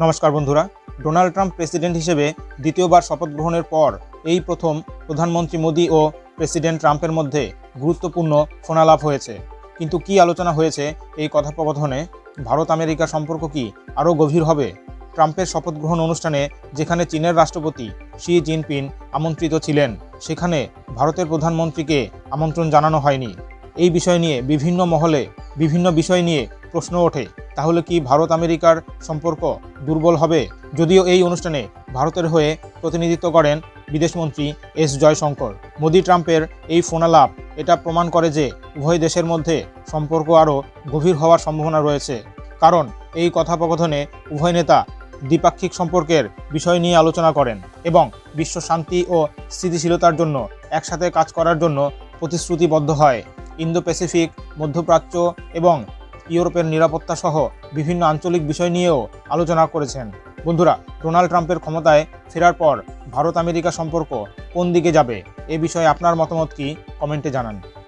নমস্কার বন্ধুরা। Donald Trump president হিসেবে দ্বিতীয়বার শপথ গ্রহণের পর এই প্রথম প্রধানমন্ত্রী মোদী ও প্রেসিডেন্ট ট্রাম্পের মধ্যে গুরুত্বপূর্ণ ফোনালাপ হয়েছে। কিন্তু কি আলোচনা হয়েছে এই কথোপকথনে ভারত আমেরিকা সম্পর্ক কি আরও গভীর হবে? ট্রাম্পের শপথ গ্রহণ অনুষ্ঠানে যেখানে চীনের রাষ্ট্রপতি শি জিনপিং আমন্ত্রিত ছিলেন, সেখানে ভারতের প্রধানমন্ত্রীকে আমন্ত্রণ জানানো হয়নি। এই বিষয় নিয়ে বিভিন্ন মহলে বিভিন্ন বিষয় নিয়ে প্রশ্ন ওঠে, তাহলে কি ভারত আমেরিকার সম্পর্ক দুর্বল হবে? যদিও এই অনুষ্ঠানে ভারতের হয়ে প্রতিনিধিত্ব করেন বিদেশমন্ত্রী এস জয়শঙ্কর। মোদি ট্রাম্পের এই ফোনালাপ, এটা প্রমাণ করে যে উভয় দেশের মধ্যে সম্পর্ক আরও গভীর হওয়ার সম্ভাবনা রয়েছে। কারণ এই কথোপকথনে উভয় নেতা দ্বিপাক্ষিক সম্পর্কের বিষয় নিয়ে আলোচনা করেন এবং বিশ্ব শান্তি ও স্থিতিশীলতার জন্য একসাথে কাজ করার জন্য প্রতিশ্রুতিবদ্ধ হয়। ইন্দো প্যাসিফিক মধ্যপ্রাচ্য এবং ইউরোপের নিরাপত্তা সহ বিভিন্ন আঞ্চলিক বিষয় নিয়েও আলোচনা করেছেন। বন্ধুরা, ডোনাল্ড ট্রাম্পের ক্ষমতায় ফেরার পর ভারত আমেরিকা সম্পর্ক কোন দিকে যাবে এ বিষয়ে আপনার মতামত কি? কমেন্টে জানান।